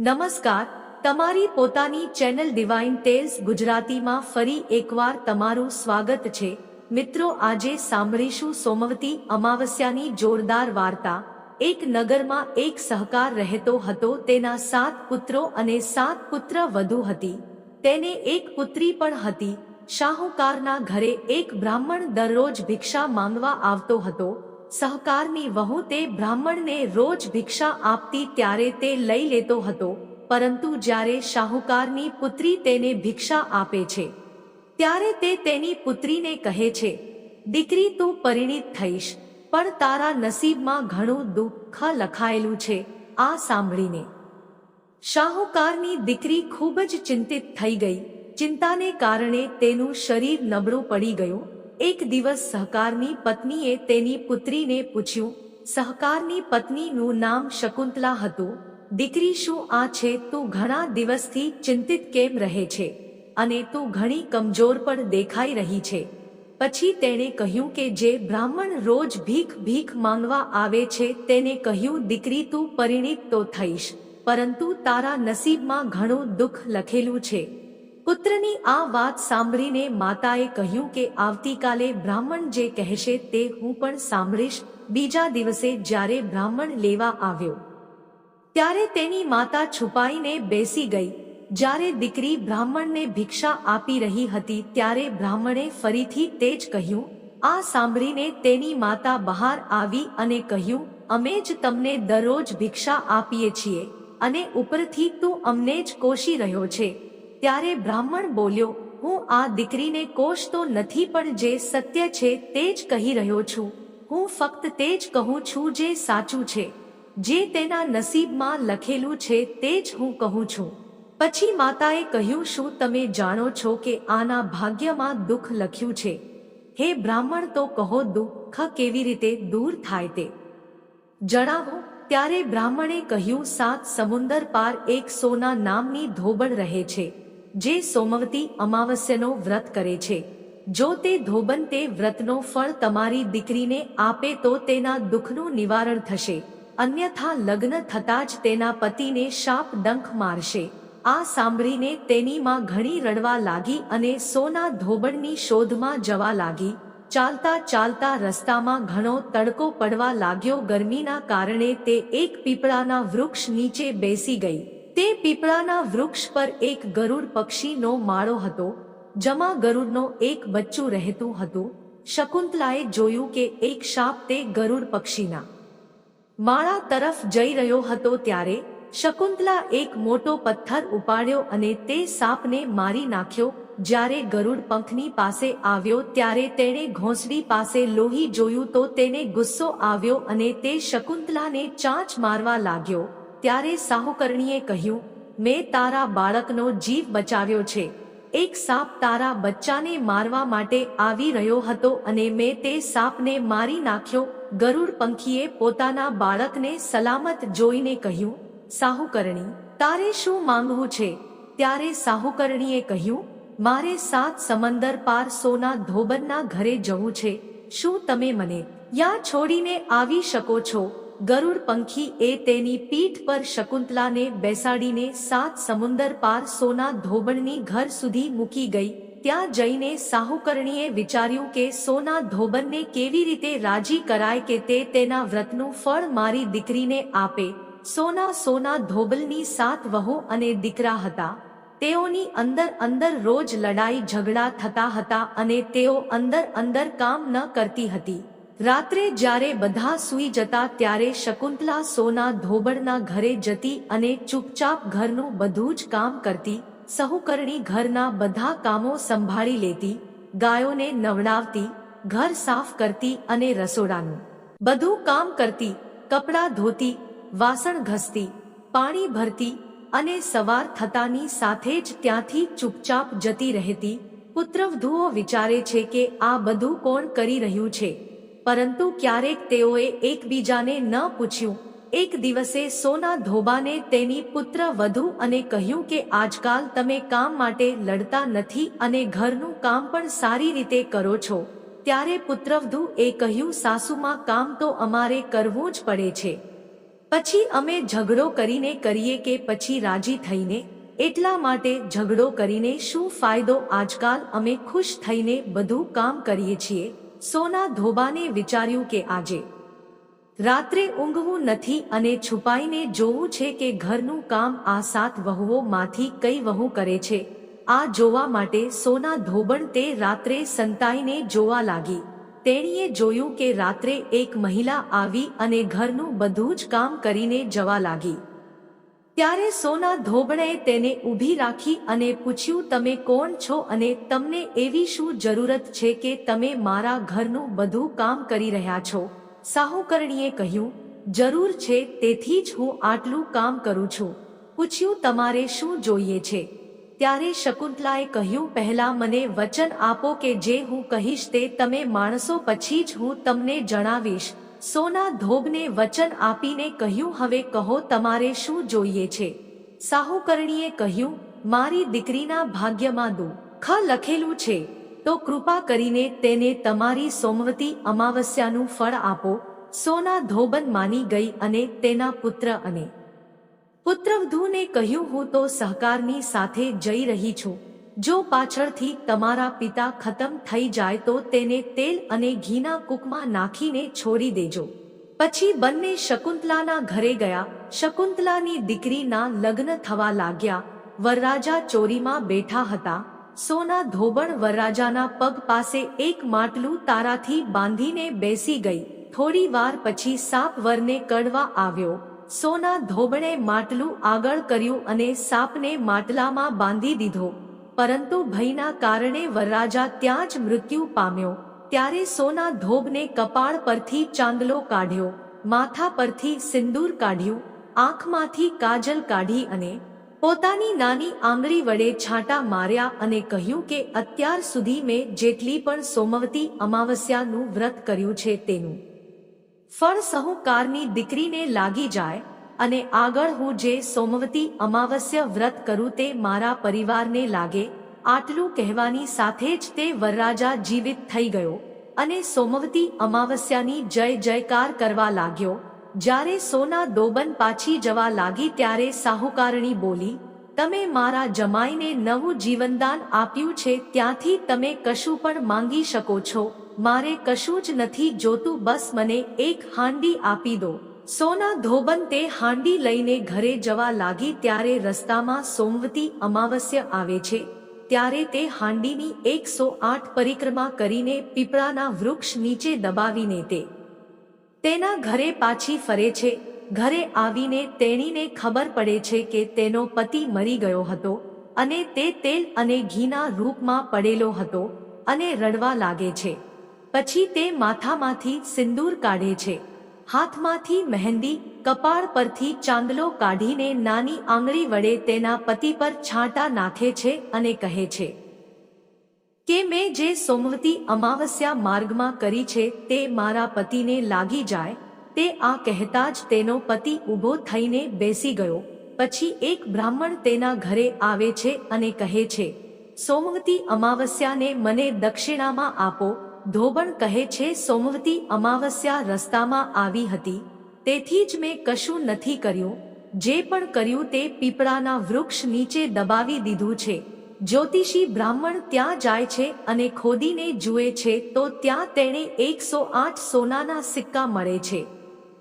નમસ્કાર, તમારી પોતાની ચેનલ ડિવાઇન ટેલ્સ ગુજરાતીમાં ફરી એકવાર તમારું સ્વાગત છે. મિત્રો, આજે સાંભળીશું સોમવતી અમાવસ્યાની જોરદાર વાર્તા. એક નગરમાં એક સહકાર રહેતો હતો, તેના સાત પુત્રો અને સાત પુત્ર વધુ હતી. તેને એક પુત્રી પણ હતી. શાહુકારના ઘરે એક બ્રાહ્મણ દરરોજ ભિક્ષા માંગવા આવતો હતો. સહકારની વહુ તે બ્રાહ્મણને રોજ ભિક્ષા આપતી ત્યારે તે લઈ લેતો હતો, પરંતુ જ્યારે શાહુકારની પુત્રી તેને ભિક્ષા આપે છે, ત્યારે તે તેની પુત્રીને કહે છે, દીકરી, તું પરિણીત થઈશ, પણ તારા નસીબમાં ઘણું દુઃખ લખાયેલું છે, આ સાંભળીને. શાહુકારની દીકરી ખૂબ જ ચિંતિત થઈ ગઈ, ચિંતાને કારણે તેનું શરીર નબળું પડી ગયું એક દિવસ સહકારની પત્નીએ તેની પુત્રીને પૂછ્યું, સહકારની પત્નીનું નામ શકુંતલા હતું? દીકરી શું આ છે? તું ઘણા દિવસથી ચિંતિત કેમ રહે છે? અને તું ઘણી કમજોર પણ દેખાઈ રહી છે. પછી તેણે કહ્યું કે જે બ્રાહ્મણ રોજ ભીખ ભીખ માંગવા આવે છે તેને કહ્યું, દીકરી, તું પરિણીત તો થઈશ, પરંતુ તારા નસીબમાં ઘણું દુઃખ લખેલું છે. પુત્રની આ વાત સાંભળીને માતાએ કહ્યું કે આવતીકાલે બ્રાહ્મણ જે કહેશે તે હું પણ સાંભળીશ. બીજા દિવસે જ્યારે બ્રાહ્મણ લેવા આવ્યો, ત્યારે તેની માતા છુપાઈને બેસી ગઈ. જ્યારે દીકરી બ્રાહ્મણને ભિક્ષા આપી રહી હતી, ત્યારે બ્રાહ્મણે ફરીથી તે જ કહ્યું, આ સાંભળીને તેની માતા બહાર આવી અને કહ્યું, અમે જ તમને દરરોજ ભિક્ષા આપીએ છીએ અને ઉપરથી તું અમને જ કોશી રહ્યો છે. ત્યારે બ્રાહ્મણ બોલ્યો, હું આ દીકરીને કોશ તો નથી, પણ જે સત્ય છે તે જ કહી રહ્યો છું. હું ફક્ત તે જ કહું છું જે સાચું છે. જે તેના નસીબમાં લખેલું છે તે જ હું કહું છું. પછી માતાએ કહ્યું, શું તમે જાણો છો કે આના ભાગ્યમાં દુઃખ લખ્યું છે? હે બ્રાહ્મણ, તો કહો દુઃખ કેવી રીતે દૂર થાય તે? જણાવો. ત્યારે બ્રાહ્મણે કહ્યું, સાત સમુંદર પાર એક સોના નામની ધોબણ રહે છે. જે સોમવતી અમાવસ્યનો વ્રત કરે છે. જો તે ધોબન તે વ્રતનો ફળ તમારી દીકરીને આપે તો તેના દુઃખનું નિવારણ થશે. અન્યથા લગ્ન થતાં જ તેના પતિને શાપ ડંખ મારશે. આ સાંભળીને તેની માં ઘણી રડવા લાગી અને સોના ધોબણની શોધમાં જવા લાગી. ચાલતા ચાલતા રસ્તામાં ઘણો તડકો પડવા લાગ્યો. ગરમીના કારણે તે એક પીપળાના વૃક્ષ નીચે બેસી ગઈ. તે પીપળાના વૃક્ષ પર એક ગરુડ પક્ષીનો માળો હતો, જમા ગરુડનો એક બચ્ચું રહેતું હતું. શકુંતલાએ જોયું કે એક શાપ તે ગરુડ પક્ષીના માળા તરફ જઈ રહ્યો હતો ત્યારે શકુંતલા એક મોટો પથ્થર ઉપાડ્યો અને તે સાપને મારી નાખ્યો. જ્યારે ગરુડ પંખની પાસે આવ્યો ત્યારે તેણે ઘોંસડી પાસે લોહી જોયું તો તેને ગુસ્સો આવ્યો અને તે શકુંતલાને ચાંચ મારવા લાગ્યો. ત્યારે સાહુકર્ણીએ કહ્યું, મેં તારા બાળકનો જીવ બચાવ્યો છે. એક સાપ તારા બચ્ચાને મારવા માટે આવી રહ્યો હતો અને મેં તે સાપને મારી નાખ્યો. ગરુડ પંખીએ પોતાના બાળકને સલામત જોઈને કહ્યું, સાહુકર્ણી, તારે શું માંગવું છે? ત્યારે સાહુકર્ણીએ કહ્યું, મારે સાત સમંદર પાર સોના ધોબનના ઘરે જવું છે. શું તમે મને યા છોડીને આવી શકો છો? ગરુડ પંખી એ તેની પીઠ પર શકુંતલાને બેસાડીને સાત સમુંદર પાર સોના ધોબણની ઘર સુધી મૂકી ગઈ. ત્યાં જઈને સાહુકર્ણીએ વિચાર્યું કે સોના ધોબનને કેવી રીતે રાજી કરાય કે તે તેના વ્રતનું ફળ મારી દીકરીને આપે. સોના સોના ધોબલની સાત વહુ અને દીકરા હતા. તેઓની અંદર અંદર રોજ લડાઈ ઝઘડા થતા હતા અને તેઓ અંદર અંદર કામ ન કરતી હતી. રાત્રે જ્યારે બધા સૂઈ જતા ત્યારે શકુંતલા સોના ધોબળના ઘરે જતી અને ચૂપચાપ ઘરનું બધું જ કામ કરતી, સહુકરણી ઘરના બધા કામો સંભાળી લેતી, ગાયોને નવડાવતી, ઘર સાફ કરતી અને રસોડાનું બધું કામ કરતી, કપડાં ધોતી, વાસણ ઘસતી, પાણી ભરતી અને સવાર થતાની સાથે જ ત્યાંથી ચૂપચાપ જતી રહેતી, પુત્રવધુઓ વિચારે છે કે આ બધું કોણ કરી રહ્યું છે? પરંતુ ક્યારેક તેઓએ એકબીજાને ન પૂછ્યું. એક દિવસે સોના ધોબાને તેની પુત્ર વધુ અને કહ્યું કે, આજકાલ તમે કામ માટે લડતા નથી અને ઘરનું કામ પણ સારી રીતે કરો છો. ત્યારે પુત્રવધુ એ કહ્યું, સાસુમાં કામ તો અમારે કરવું જ પડે છે. પછી અમે ઝઘડો કરીને કરીએ કે પછી રાજી થઈને? એટલા માટે ઝઘડો કરીને શું ફાયદો? આજકાલ અમે ખુશ થઈને બધું કામ કરીએ છીએ. સોના ધોબાને વિચાર્યું કે આજે રાત્રે ઊંઘવું નથી અને છુપાઈને જોવું છે કે ઘરનું કામ આ સાત વહુઓમાંથી કઈ વહુ કરે છે. આ જોવા માટે સોના ધોબણ તે રાત્રે સંતાઈને જોવા લાગી. તેણીએ જોયું કે રાત્રે એક મહિલા આવી અને ઘરનું બધું જ કામ કરીને જવા લાગી. ત્યારે સોના ધોબણે તેને ઊભી રાખી અને પૂછ્યું, તમે કોણ છો અને તમને એવી શું જરૂરત છે કે તમે મારા ઘરનું બધું કામ કરી રહ્યા છો? સાહુકરણીએ કહ્યું, જરૂર છે, તેથી જ હું આટલું કામ કરું છું. પૂછ્યું, તમારે શું જોઈએ છે? ત્યારે શકુંતલાએ કહ્યું, પહેલા મને વચન આપો કે જે હું કહીશ તે તમે માણસો પછી જ હું તમને જણાવીશ. સોના ધોબને વચન આપીને કહ્યું, હવે કહો તમારે શું જોઈએ છે? સાહુકરણીએ કહ્યું, મારી દીકરીના ભાગ્યમાં દુઃખ લખેલું છે. તો કૃપા કરીને તેને તમારી સોમવતી અમાવસ્યાનું ફળ આપો. સોના ધોબન માની ગઈ અને તેના પુત્ર અને પુત્રવધૂને કહ્યું, હું તો સહકારની સાથે જઈ રહી છું. જો પાછળથી તમારા પિતા ખતમ થઈ જાય તો તેને તેલ અને ઘીના કૂકમાં નાખીને છોડી દેજો. પછી બંને શકુંતલાના ઘરે ગયા. શકુંતલાની દીકરીના લગ્ન થવા લાગ્યા. વરરાજા ચોરીમાં બેઠા હતા. સોના ધોબણ વરરાજાના પગ પાસે એક માટલું તારાથી બાંધીને બેસી ગઈ. થોડી વાર પછી સાપ વરને કડવા આવ્યો. સોના ધોબણે માટલું આગળ કર્યું અને સાપને માટલામાં બાંધી દીધો. પરંતુ ભયના કારણે વરરાજા ત્યાં જ મૃત્યુ પામ્યો. ત્યારે સોના ધોબને કપાળ પરથી ચાંદલો કાઢ્યો, માથા પરથી સિંદૂર કાઢ્યું, આંખમાંથી કાજલ કાઢી અને પોતાની નાની આંગળી વડે છાંટા માર્યા અને કહ્યું કે અત્યાર સુધી મેં જેટલી પણ સોમવતી અમાવસ્યાનું વ્રત કર્યું છે તેનું. ફળ સહુકારની દીકરીને લાગી જાય અને આગળ હું જે સોમવતી અમાવસ્ય વ્રત કરું તે મારા પરિવારને લાગે, આટલું કહેવાની સાથે જ તે વરરાજા જીવિત થઈ ગયો અને સોમવતી અમાવસ્યાની જય જયકાર કરવા લાગ્યો. જ્યારે સોના દોબન પાછી જવા લાગી ત્યારે સાહુકારણી બોલી, તમે મારા જમાઈને નવું જીવનદાન આપ્યું છે, ત્યાંથી તમે કશું પણ માંગી શકો છો. મારે કશું જ નથી જોતું, બસ મને એક હાંડી આપી દો. સોના ધોબન તે હાંડી લઈને ઘરે જવા લાગી ત્યારે રસ્તામાં સોમવતી અમાવસ્ય આવે છે. ત્યારે તે હાંડીની એકસો આઠ પરિક્રમા કરીને પીપળાના વૃક્ષ નીચે દબાવીને તે તેના ઘરે પાછી ફરે છે. ઘરે આવીને તેણીને ખબર પડે છે કે તેનો પતિ મરી ગયો હતો અને તે તેલ અને ઘીના રૂપમાં પડેલો હતો અને રડવા લાગે છે. પછી તે માથામાંથી સિંદૂર કાઢે છે. હાથમાંથી મહેંદી, કપાળ પરથી ચાંદલો કાઢીને નાની આંગળી વડે તેના પતિ પર છાંટા નાખે છે અને કહે છે, કે મેં જે સોમવતી અમાવસ્યા માર્ગમાં કરી છે તે મારા પતિને લાગી જાય, તે આ કહેતા જ તેનો પતિ ઊભો થઈને બેસી ગયો. પછી એક બ્રાહ્મણ તેના ઘરે આવે છે અને કહે છે, સોમવતી અમાવસ્યાને મને દક્ષિણામાં આપો ધોબણ કહે છે, સોમવતી અમાવસ્યા રસ્તામાં આવી હતી. તેથી જ મેં કશું નથી કર્યું. જે પણ કર્યું તે પીપળાના વૃક્ષ નીચે દબાવી દીધું છે. જ્યોતિષી બ્રાહ્મણ ત્યાં જાય છે અને ખોદીને જુએ છે તો ત્યાં તેણે એકસો આઠ સોનાના સિક્કા મળે છે.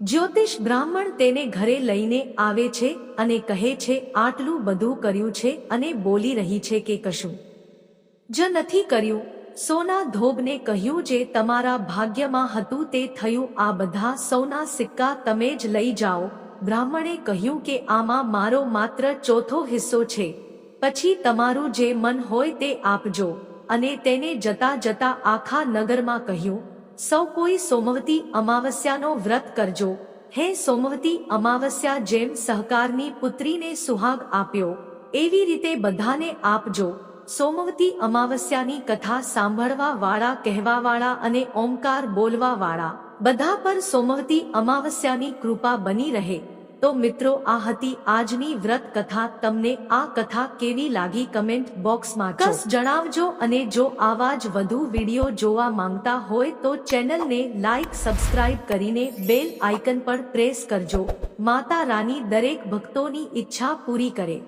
જ્યોતિષ બ્રાહ્મણ તેને ઘરે લઈને આવે છે અને કહે છે, આટલું બધું કર્યું છે અને બોલી રહી છે કે કશું જ નથી કર્યું. સોના ધોબને કહ્યું જે તમારા ભાગ્યમાં હતું તે થયું. આ બધા સોના સિક્કા તમે જ લઈ જાઓ. બ્રાહ્મણે કહ્યું કે આમાં મારો માત્ર ચોથો હિસ્સો છે. પછી તમારું જે મન હોય તે આપજો. અને તેને જતા જતા આખા નગરમાં કહ્યું, સૌ કોઈ સોમવતી અમાવસ્યાનો વ્રત કરજો. હે સોમવતી અમાવસ્યા જેમ સહકારની પુત્રીને સુહાગ આપ્યો, એવી રીતે બધાને આપજો. સોમવતી અમાવસ્યાની કથા સાંભળવા વાળા, કહેવા વાળા અને ઓમકાર બોલવા વાળા. બધા પર સોમવતી અમાવસ્યાની કૃપા બની રહે. તો મિત્રો, આ હતી આજની વ્રત કથા. તમને આ કથા કેવી લાગી કમેન્ટ બોક્સમાં કસ જણાવજો અને જો આવા જ વધુ વીડિયો જોવા માંગતા હોય તો ચેનલને લાઈક, સબસ્ક્રાઇબ કરીને બેલ આઇકન પર પ્રેસ કરજો. માતા રાની દરેક ભક્તોની ઈચ્છા પૂરી કરે.